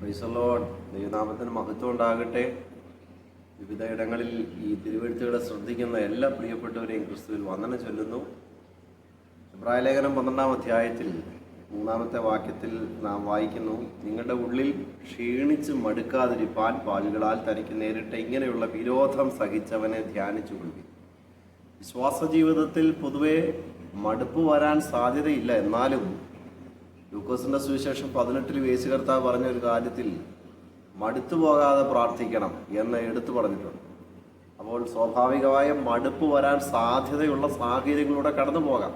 പ്രൈസലോൺ ദൈവനാമത്തിന് മഹത്വം ഉണ്ടാകട്ടെ. വിവിധ ഇടങ്ങളിൽ ഈ തിരുവഴുത്തുകളെ ശ്രദ്ധിക്കുന്ന എല്ലാ പ്രിയപ്പെട്ടവരെയും ക്രിസ്തുവിൽ വന്ദനം ചൊല്ലുന്നു. ലേഖനം പന്ത്രണ്ടാം അധ്യായത്തിൽ മൂന്നാമത്തെ വാക്യത്തിൽ നാം വായിക്കുന്നു. നിങ്ങളുടെ ഉള്ളിൽ ക്ഷീണിച്ച് മടുക്കാതിരിപ്പാൻ പാലുകളാൽ തനിക്ക് നേരിട്ട ഇങ്ങനെയുള്ള വിരോധം സഹിച്ചവനെ ധ്യാനിച്ചു കൊള്ളി വിശ്വാസ ജീവിതത്തിൽ പൊതുവെ മടുപ്പ് വരാൻ സാധ്യതയില്ല. എന്നാലും ലൂക്കോസിന്റെ സുവിശേഷം പതിനെട്ടിൽ വേശു കർത്താവ് പറഞ്ഞ ഒരു കാര്യത്തിൽ മടുത്തു പോകാതെ പ്രാർത്ഥിക്കണം എന്ന് എടുത്തു പറഞ്ഞിട്ടുണ്ട്. അപ്പോൾ സ്വാഭാവികമായ മടുപ്പ് വരാൻ സാധ്യതയുള്ള സാഹചര്യങ്ങളിലൂടെ കടന്നു പോകാം.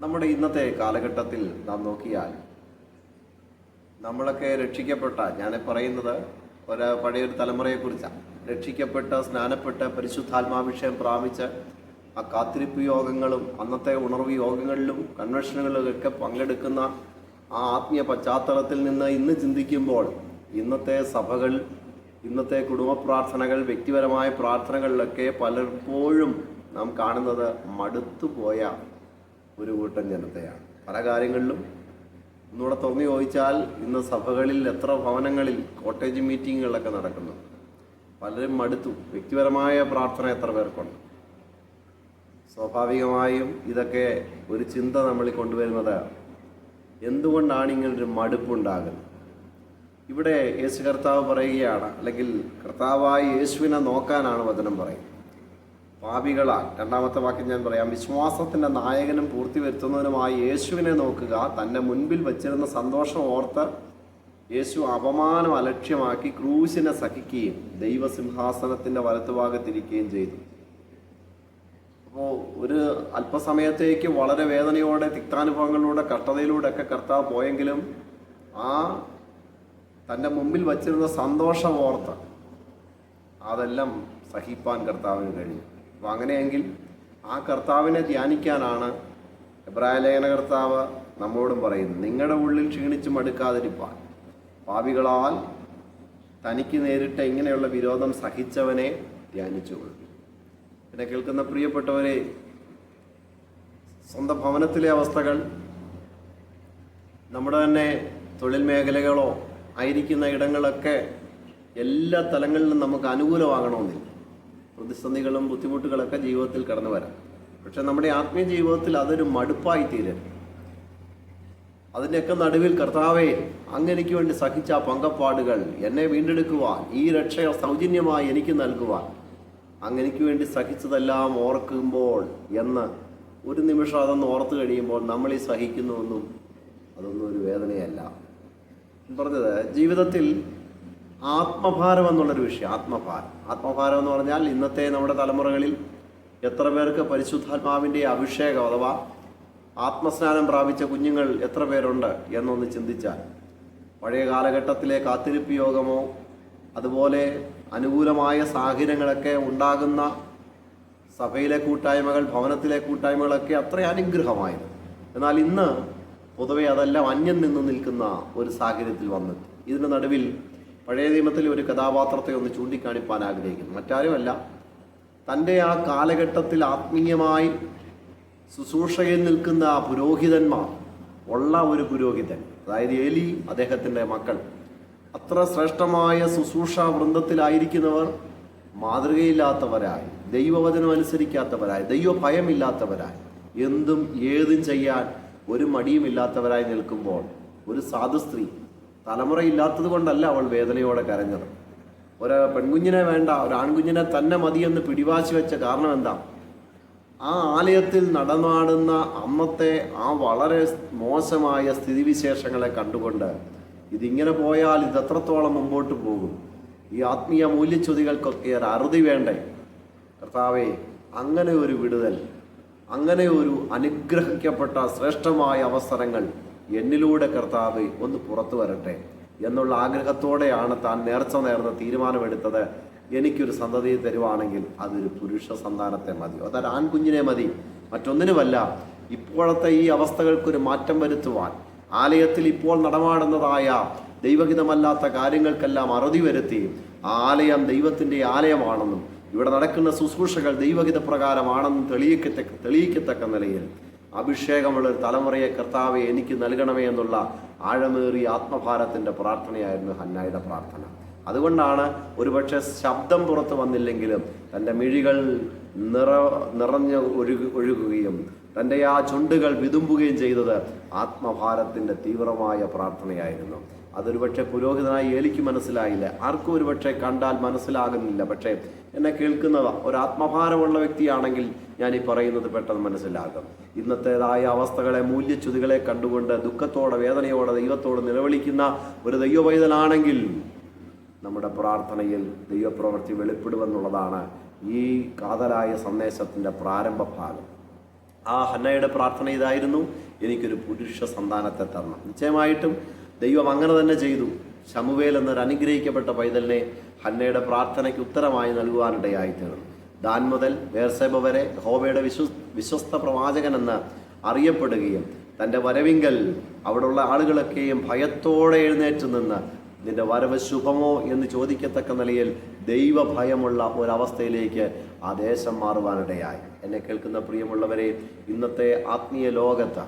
നമ്മുടെ ഇന്നത്തെ കാലഘട്ടത്തിൽ നാം നോക്കിയാൽ നമ്മളൊക്കെ രക്ഷിക്കപ്പെട്ട ഞാൻ പറയുന്നത് ഒരു പഴയൊരു തലമുറയെക്കുറിച്ചാണ്. രക്ഷിക്കപ്പെട്ട് സ്നാനപ്പെട്ട് പരിശുദ്ധാത്മാഭിഷേകം പ്രാപിച്ച് ആ കാത്തിരിപ്പ് യോഗങ്ങളും അന്നത്തെ ഉണർവ് യോഗങ്ങളിലും കൺവെൻഷനുകളിലൊക്കെ പങ്കെടുക്കുന്ന ആ ആത്മീയ പശ്ചാത്തലത്തിൽ നിന്ന് ഇന്ന് ചിന്തിക്കുമ്പോൾ ഇന്നത്തെ സഭകൾ ഇന്നത്തെ കുടുംബ പ്രാർത്ഥനകൾ വ്യക്തിപരമായ പ്രാർത്ഥനകളിലൊക്കെ പലപ്പോഴും നാം കാണുന്നത് മടുത്തുപോയ ഒരു കൂട്ടം ജനതയാണ്. പല കാര്യങ്ങളിലും ഒന്നുകൂടെ തുറന്നു ചോദിച്ചാൽ ഇന്ന് സഭകളിൽ എത്ര ഭവനങ്ങളിൽ കോട്ടേജ് മീറ്റിങ്ങുകളൊക്കെ നടക്കുന്നു. പലരും മടുത്തു. വ്യക്തിപരമായ പ്രാർത്ഥന എത്ര പേർക്കുണ്ട്? സ്വാഭാവികമായും ഇതൊക്കെ ഒരു ചിന്ത നമ്മളിൽ കൊണ്ടുവരുന്നത് എന്തുകൊണ്ടാണ് ഇങ്ങനൊരു മടുപ്പുണ്ടാകുന്നത്? ഇവിടെ യേശു കർത്താവ് പറയുകയാണ് അല്ലെങ്കിൽ കർത്താവായി യേശുവിനെ നോക്കാനാണ് വചനം പറയുന്നത്. പാപികളാൽ രണ്ടാമത്തെ വാക്യം ഞാൻ പറയാം വിശ്വാസത്തിന്റെ നായകനും പൂർത്തി വരുത്തുന്നതിനുമായി യേശുവിനെ നോക്കുക തന്റെ മുൻപിൽ വച്ചിരുന്ന സന്തോഷം ഓർത്ത് യേശു അപമാനം അലക്ഷ്യമാക്കി ക്രൂശിനെ സഹിക്കുകയും ദൈവസിംഹാസനത്തിന്റെ വലത്തുഭാഗത്തിരിക്കുകയും ചെയ്തു. അപ്പോൾ ഒരു അല്പസമയത്തേക്ക് വളരെ വേദനയോടെ തിക്താനുഭവങ്ങളിലൂടെ കഷ്ടതയിലൂടെ ഒക്കെ കർത്താവ് പോയെങ്കിലും ആ തന്റെ മുമ്പിൽ വച്ചിരുന്ന സന്തോഷം ഓർത്ത് അതെല്ലാം സഹിപ്പാൻ കർത്താവിന് കഴിഞ്ഞു. അപ്പോൾ അങ്ങനെയെങ്കിൽ ആ കർത്താവിനെ ധ്യാനിക്കാനാണ് എബ്രായ ലേഖന കർത്താവ് നമ്മോടും പറയുന്നത്. നിങ്ങളുടെ ഉള്ളിൽ ക്ഷീണിച്ചു മടുക്കാതിരിപ്പാൻ. പാപികളാൽ തനിക്ക് നേരിട്ട ഇങ്ങനെയുള്ള വിരോധം സഹിച്ചവനെ ധ്യാനിച്ചുകൊള്ളു എന്നെ കേൾക്കുന്ന പ്രിയപ്പെട്ടവരെ സ്വന്തം ഭവനത്തിലെ അവസ്ഥകൾ നമ്മുടെ തന്നെ തൊഴിൽ മേഖലകളോ ആയിരിക്കുന്ന ഇടങ്ങളൊക്കെ എല്ലാ തലങ്ങളിലും നമുക്ക് അനുകൂലമാകണമെന്നില്ല. പ്രതിസന്ധികളും ബുദ്ധിമുട്ടുകളൊക്കെ ജീവിതത്തിൽ കടന്നു വരാം. പക്ഷെ നമ്മുടെ ആത്മീയ ജീവിതത്തിൽ അതൊരു മടുപ്പായി തീരരുത്. അതിന്റെയൊക്കെ നടുവിൽ കർത്താവെ അങ്ങനെക്ക് വേണ്ടി സഹിച്ച പങ്കപ്പാടുകൾ എന്നെ വീണ്ടെടുക്കുവാൻ ഈ രക്ഷ സൗജന്യമായി എനിക്ക് നൽകുവാൻ അങ്ങനെക്ക് വേണ്ടി സഹിച്ചതെല്ലാം ഓർക്കുമ്പോൾ എന്ന് ഒരു നിമിഷം അതൊന്ന് ഓർത്ത് കഴിയുമ്പോൾ നമ്മൾ ഈ സഹിക്കുന്നുവെന്നും അതൊന്നും ഒരു വേദനയല്ല. പറഞ്ഞത് ജീവിതത്തിൽ ആത്മഭാരം എന്നുള്ളൊരു വിഷയം ആത്മഭാരം. ആത്മഭാരം എന്ന് പറഞ്ഞാൽ ഇന്നത്തെ നമ്മുടെ തലമുറകളിൽ എത്ര പേർക്ക് പരിശുദ്ധാത്മാവിന്റെ അഭിഷേകം അഥവാ ആത്മസ്നാനം പ്രാപിച്ച കുഞ്ഞുങ്ങൾ എത്ര പേരുണ്ട് എന്നൊന്ന് ചിന്തിച്ചാൽ പഴയ കാലഘട്ടത്തിലെ കാത്തിരിപ്പ് യോഗമോ അതുപോലെ അനുകൂലമായ സാഹചര്യങ്ങളൊക്കെ ഉണ്ടാകുന്ന സഭയിലെ കൂട്ടായ്മകൾ ഭവനത്തിലെ കൂട്ടായ്മകളൊക്കെ അത്ര അനുഗ്രഹമായിരുന്നു എന്നാൽ ഇന്ന് പൊതുവെ അതെല്ലാം അന്യം നിന്ന് നിൽക്കുന്ന ഒരു സാഹചര്യത്തിൽ വന്നു ഇതിന്റെ നടുവിൽ പഴയ നിയമത്തിൽ ഒരു കഥാപാത്രത്തെ ഒന്ന് ചൂണ്ടിക്കാണിപ്പാൻ ആഗ്രഹിക്കുന്നു. മറ്റാരുമല്ല തന്റെ ആ കാലഘട്ടത്തിൽ ആത്മീയമായി ശുശ്രൂഷയിൽ നിൽക്കുന്ന ആ പുരോഹിതന്മാർ ഉള്ള ഒരു പുരോഹിതൻ അതായത് എലി അദ്ദേഹത്തിന്റെ മക്കൾ അത്ര ശ്രേഷ്ഠമായ ശുശ്രൂഷ വൃന്ദത്തിലായിരിക്കുന്നവർ മാതൃകയില്ലാത്തവരായി ദൈവവചനം അനുസരിക്കാത്തവരായി ദൈവ ഭയമില്ലാത്തവരായി എന്തും ഏതും ചെയ്യാൻ ഒരു മടിയുമില്ലാത്തവരായി നിൽക്കുമ്പോൾ ഒരു സാധു സ്ത്രീ തലമുറയില്ലാത്തത് കൊണ്ടല്ല അവൾ വേദനയോടെ കരഞ്ഞത്. ഒരു പെൺകുഞ്ഞിനെ വേണ്ട ഒരു ആൺകുഞ്ഞിനെ തന്നെ മതിയെന്ന് പിടിവാശി വെച്ച കാരണം എന്താ? ആ ആലയത്തിൽ നടനാടുന്ന അന്നത്തെ ആ വളരെ മോശമായ സ്ഥിതിവിശേഷങ്ങളെ കണ്ടുകൊണ്ട് ഇതിങ്ങനെ പോയാൽ ഇത് എത്രത്തോളം മുമ്പോട്ട് പോകും? ഈ ആത്മീയ മൂല്യച്യുതികൾക്കൊക്കെ ഒരു അറുതി വേണ്ടേ? കർത്താവേ അങ്ങനെ ഒരു വിടുതൽ അങ്ങനെ ഒരു അനുഗ്രഹിക്കപ്പെട്ട ശ്രേഷ്ഠമായ അവസരങ്ങൾ എന്നിലൂടെ കർത്താവ് ഒന്ന് പുറത്തു വരട്ടെ. എന്നുള്ള ആഗ്രഹത്തോടെയാണ് താൻ നേർച്ച നേർന്ന തീരുമാനമെടുത്തത്. എനിക്കൊരു സന്തതി തരുവാണെങ്കിൽ അതൊരു പുരുഷ സന്താനത്തെ മതി. അതൊരു ആൺകുഞ്ഞിനെ മതി. മറ്റൊന്നിനുമല്ല ഇപ്പോഴത്തെ ഈ അവസ്ഥകൾക്കൊരു മാറ്റം വരുത്തുവാൻ ആലയത്തിൽ ഇപ്പോൾ നടമാടുന്നതായ ദൈവഹിതമല്ലാത്ത കാര്യങ്ങൾക്കെല്ലാം അറുതി വരുത്തി ആ ആലയം ദൈവത്തിന്റെ ആലയമാണെന്നും ഇവിടെ നടക്കുന്ന ശുശ്രൂഷകൾ ദൈവഹിത പ്രകാരമാണെന്നും തെളിയിക്കത്തക്ക തെളിയിക്കത്തക്ക നിലയിൽ അഭിഷേകമുള്ള ഒരു തലമുറയെ കർത്താവെ എനിക്ക് നൽകണമേ എന്നുള്ള ആഴമേറിയ ആത്മഭാരത്തിന്റെ പ്രാർത്ഥനയായിരുന്നു ഹന്നായുടെ പ്രാർത്ഥന. അതുകൊണ്ടാണ് ഒരുപക്ഷെ ശബ്ദം പുറത്തു വന്നില്ലെങ്കിലും തന്റെ മിഴികൾ നിറ നിറഞ്ഞ് ഒഴുകു ഒഴുകുകയും തന്റെ ആ ചുണ്ടുകൾ വിതുമ്പുകയും ചെയ്തത് ആത്മഭാരത്തിന്റെ തീവ്രമായ പ്രാർത്ഥനയായിരുന്നു. അതൊരു പക്ഷേ പുരോഹിതനായി ഏലിക്ക് മനസ്സിലായില്ല. ആർക്കും ഒരുപക്ഷെ കണ്ടാൽ മനസ്സിലാകുന്നില്ല. പക്ഷേ എന്നെ കേൾക്കുന്നവ ഒരു ആത്മഭാരമുള്ള വ്യക്തിയാണെങ്കിൽ ഞാൻ ഈ പറയുന്നത് പെട്ടെന്ന് മനസ്സിലാകും. ഇന്നത്തേതായ അവസ്ഥകളെ മൂല്യച്യുതികളെ കണ്ടുകൊണ്ട് ദുഃഖത്തോടെ വേദനയോടെ ദൈവത്തോട് നിലവിളിക്കുന്ന ഒരു ദൈവവൈതലാണെങ്കിൽ നമ്മുടെ പ്രാർത്ഥനയിൽ ദൈവപ്രവൃത്തി വെളിപ്പെടുമെന്നുള്ളതാണ് ഈ കാതലായ സന്ദേശത്തിന്റെ പ്രാരംഭ ഭാഗം ആ ഹന്നയുടെ പ്രാർത്ഥന ഇതായിരുന്നു. എനിക്കൊരു പുരുഷ സന്താനത്തെ തരണം. നിശ്ചയമായിട്ടും ദൈവം അങ്ങനെ തന്നെ ചെയ്തു. ശമുവേൽ എന്നൊരു അനുഗ്രഹിക്കപ്പെട്ട പൈതലിനെ ഹന്നയുടെ പ്രാർത്ഥനയ്ക്ക് ഉത്തരമായി നൽകുവാനിടയായി തീർന്നു. ദാൻ മുതൽ വേർസേബ വരെ ഹോബയുടെ വിശ്വ വിശ്വസ്ത പ്രവാചകനെന്ന് അറിയപ്പെടുകയും തന്റെ വരവിങ്കൽ അവിടെയുള്ള ആളുകളൊക്കെയും ഭയത്തോടെ എഴുന്നേറ്റ് നിന്ന് നിന്റെ വരവ് ശുഭമോ എന്ന് ചോദിക്കത്തക്ക നിലയിൽ ദൈവഭയമുള്ള ഒരവസ്ഥയിലേക്ക് ആ ദേശം മാറുവാനിടയായി. എന്നെ കേൾക്കുന്ന പ്രിയമുള്ളവരെ ഇന്നത്തെ ആത്മീയ ലോകത്ത്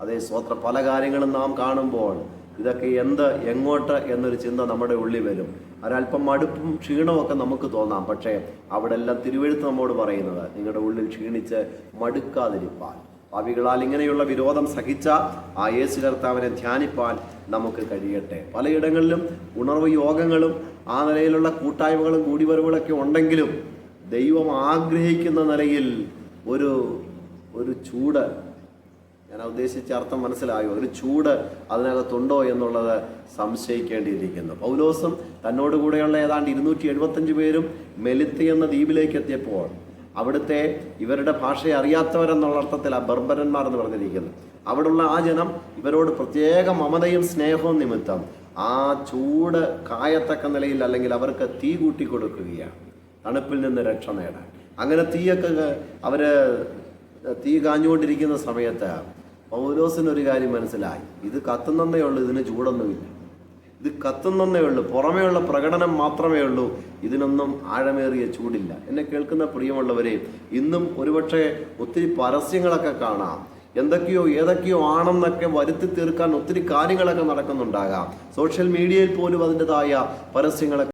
അതേ സ്വത്ര പല കാര്യങ്ങളും നാം കാണുമ്പോൾ ഇതൊക്കെ എന്ത് എങ്ങോട്ട് എന്നൊരു ചിന്ത നമ്മുടെ ഉള്ളിൽ വരും. ഒരല്പം മടുപ്പും ക്ഷീണമൊക്കെ നമുക്ക് തോന്നാം. പക്ഷേ അവിടെ എല്ലാം തിരുവെഴുത്ത് നമ്മോട് പറയുന്നത് നിങ്ങളുടെ ഉള്ളിൽ ക്ഷീണിച്ച് മടുക്കാതിരിപ്പാൻ. പാപികളാൽ ഇങ്ങനെയുള്ള വിരോധം സഹിച്ച ആ യേശു കർത്താവിനെ ധ്യാനിപ്പാൻ നമുക്ക് കഴിയട്ടെ. പലയിടങ്ങളിലും ഉണർവ് യോഗങ്ങളും ആ നിലയിലുള്ള കൂട്ടായ്മകളും കൂടിവരവുകളൊക്കെ ഉണ്ടെങ്കിലും ദൈവം ആഗ്രഹിക്കുന്ന നിലയിൽ ഒരു ഒരു ചൂട് ഞാൻ ഉദ്ദേശിച്ച അർത്ഥം മനസ്സിലായോ? ഒരു ചൂട് അതിനകത്തുണ്ടോ എന്നുള്ളത് സംശയിക്കേണ്ടിയിരിക്കുന്നു. പൗലോസും തന്നോട് കൂടെയുള്ള ഏതാണ്ട് ഇരുന്നൂറ്റി എഴുപത്തഞ്ച് പേരും മെലിത്തി എന്ന ദ്വീപിലേക്ക് എത്തിയപ്പോൾ അവിടുത്തെ ഇവരുടെ ഭാഷയെ അറിയാത്തവരെന്നുള്ള അർത്ഥത്തിൽ ആ ബർബരന്മാർ എന്ന് പറഞ്ഞിരിക്കുന്നു. അവിടുള്ള ആ ജനം ഇവരോട് പ്രത്യേക മമതയും സ്നേഹവും നിമിത്തം ആ ചൂട് കായത്തക്ക നിലയിൽ അല്ലെങ്കിൽ അവർക്ക് തീ കൂട്ടി കൊടുക്കുകയാണ് തണുപ്പിൽ നിന്ന് രക്ഷ നേടാൻ. അങ്ങനെ തീയൊക്കെ അവർ തീ കാഞ്ഞുകൊണ്ടിരിക്കുന്ന സമയത്ത് പൗലോസിനൊരു കാര്യം മനസ്സിലായി. ഇത് കത്തുന്നതേ ഉള്ളൂ ഇതിന് ചൂടൊന്നുമില്ല. ഇത് കത്തുന്നേ ഉള്ളൂ. പുറമേയുള്ള പ്രകടനം മാത്രമേ ഉള്ളൂ. ഇതിനൊന്നും ആഴമേറിയ ചൂടില്ല. എന്നെ കേൾക്കുന്ന പ്രിയമുള്ളവരെ ഇന്നും ഒരുപക്ഷെ ഒത്തിരി പരസ്യങ്ങളൊക്കെ കാണാം. എന്തൊക്കെയോ ഏതൊക്കെയോ ആണെന്നൊക്കെ വരുത്തി തീർക്കാൻ ഒത്തിരി കാര്യങ്ങളൊക്കെ നടക്കുന്നുണ്ടാകാം. സോഷ്യൽ മീഡിയയിൽ പോലും അതിന്റെതായ പരസ്യങ്ങളൊക്കെ